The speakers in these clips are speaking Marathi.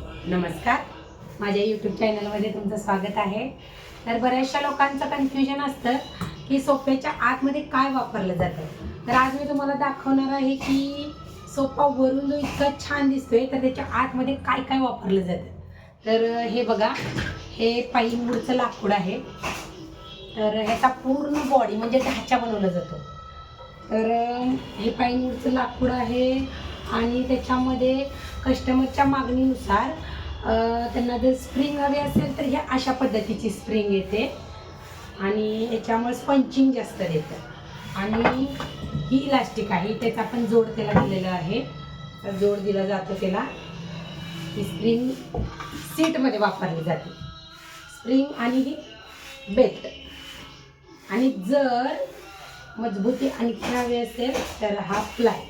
नमस्कार. माझ्या यूट्यूब चॅनलमध्ये तुमचं स्वागत आहे. तर बऱ्याचशा लोकांचं कन्फ्युजन असतं की सोफ्याच्या आतमध्ये काय वापरलं जातं. तर आज मी तुम्हाला दाखवणार आहे की सोफा वरून जो इतका छान दिसतोय तर त्याच्या आतमध्ये काय काय वापरलं जातं. तर हे बघा हे पाईन लाकूड आहे. तर ह्याचा पूर्ण बॉडी म्हणजे ढाचा बनवला जातो. तर हे पाईन लाकूड आहे आणि त्याच्यामध्ये कस्टमरच्या मागणीनुसार त्यांना जर स्प्रिंग हवी असेल तर ह्या अशा पद्धतीची स्प्रिंग येते. आणि याच्यामुळे स्पंचिंग जास्त देतं. आणि ही इलास्टिक आहे त्याचा पण जोड त्याला दिलेला आहे. तर जोड दिला जातो त्याला. ही स्प्रिंग सीटमध्ये वापरली जाते. स्प्रिंग आणि ही बेल्ट. आणि जर मजबूती आणखी हवी असेल तर हा प्लाय.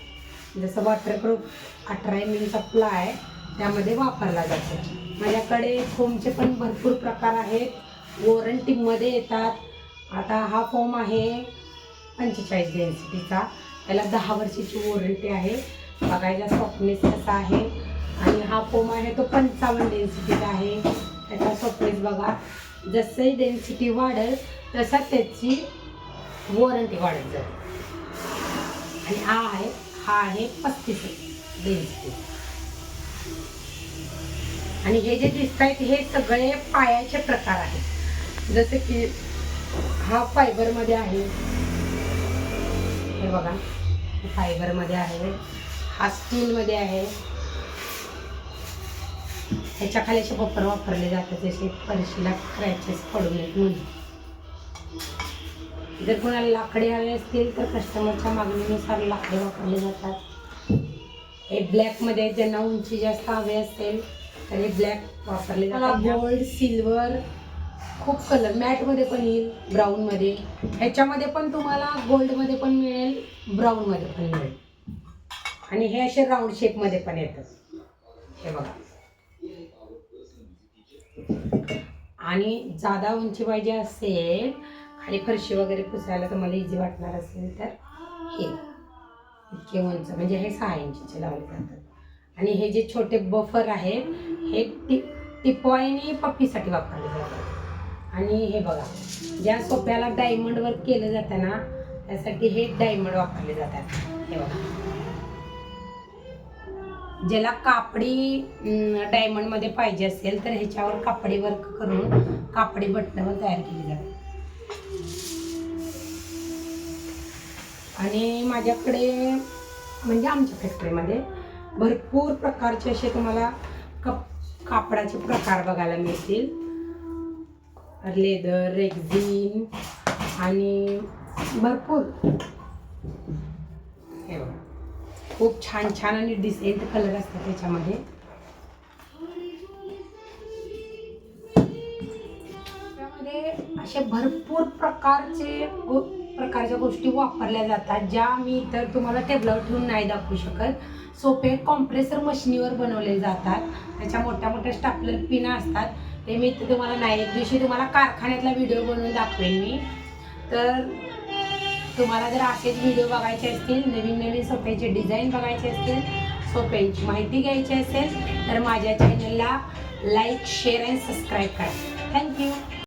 जसं वॉटरप्रूफ अठरा एम एमचा प्लाय त्यामध्ये वापरला जातो. माझ्याकडे फोमचे पण भरपूर प्रकार आहेत. वॉरंटीमध्ये येतात. आता हा फोम आहे पंचेचाळीस डेन्सिटीचा त्याला दहा वर्षाची वॉरंटी आहे. बघायला सॉफ्टनेस कसा आहे. आणि हा फोम आहे तो पंचावन्न डेन्सिटीचा आहे. त्याचा सॉफ्टनेस बघा. जसंही डेन्सिटी वाढेल तसा त्याची वॉरंटी वाढत जाते आणि हा आहे हा आहे पस्तीस रुपये आणि हे जे दिसत आहेत हे सगळे पायाचे प्रकार आहेत. जसे की हा फायबरमध्ये आहे. हे बघा फायबरमध्ये आहे. हा स्टीलमध्ये आहे. ह्याच्या खाली असे बपर वापरले जातात जसे परशीला क्रॅचेस पडू नयेत म्हणून. जर कोणाला लाकडे हवे असतील तर कस्टमरच्या मागणीनुसार लाकडे वापरले जातात. हे ब्लॅकमध्ये ज्यांना उंची जास्त हवी असेल तर हे ब्लॅक वापरले जातात. गोल्ड सिल्वर खूप कलर मॅटमध्ये पण येईल ब्राऊनमध्ये ह्याच्यामध्ये पण तुम्हाला गोल्डमध्ये पण मिळेल ब्राऊनमध्ये पण मिळेल. आणि हे असे राऊंड शेपमध्ये पण येतात. हे बघा. आणि जादा उंची पाहिजे असेल आणि फरशी वगैरे पुसायला तुम्हाला इझी वाटणार असेल तर हे. इतके उंच म्हणजे हे सहा इंचीचे लावले जातात. आणि हे जे छोटे बफर आहे हे टिप टिपॉईने पप्पीसाठी वापरले जातात. आणि हे बघा ज्या सोप्याला डायमंड वर्क केलं जातं ना त्यासाठी हे डायमंड वापरले जातात. हे बघा. ज्याला कापडी डायमंडमध्ये पाहिजे असेल तर ह्याच्यावर कापडी वर्क करून कापडी बटणं तयार केली जातात आणि माझ्याकडे म्हणजे आमच्या फॅक्टरीमध्ये भरपूर प्रकारचे असे तुम्हाला कप कापडाचे प्रकार बघायला मिळतील. लेदर रेक्झिन आणि भरपूर. खूप छान छान आणि डिसेंट कलर असतात त्याच्यामध्ये. असे भरपूर प्रकारचे गो प्रकारच्या गोष्टी वापरल्या जातात ज्या मी तर तुम्हाला टेबलावर ठेवून नाही दाखवू शकत. सोपे कॉम्प्रेसर मशिनीवर बनवले जातात. त्याच्या मोठ्या मोठ्या स्टापलर पिना असतात. ते मी इथे तुम्हाला नाही एक दिवशी तुम्हाला कारखान्यातला व्हिडिओ बनवून दाखवेन मी. तर तुम्हाला जर असेच व्हिडिओ बघायचे असतील नवीन नवीन सोप्याचे डिझाईन बघायचे असतील सोप्यांची माहिती घ्यायची असेल तर माझ्या चॅनलला लाईक शेअर अँड सबस्क्राईब करा. Thank you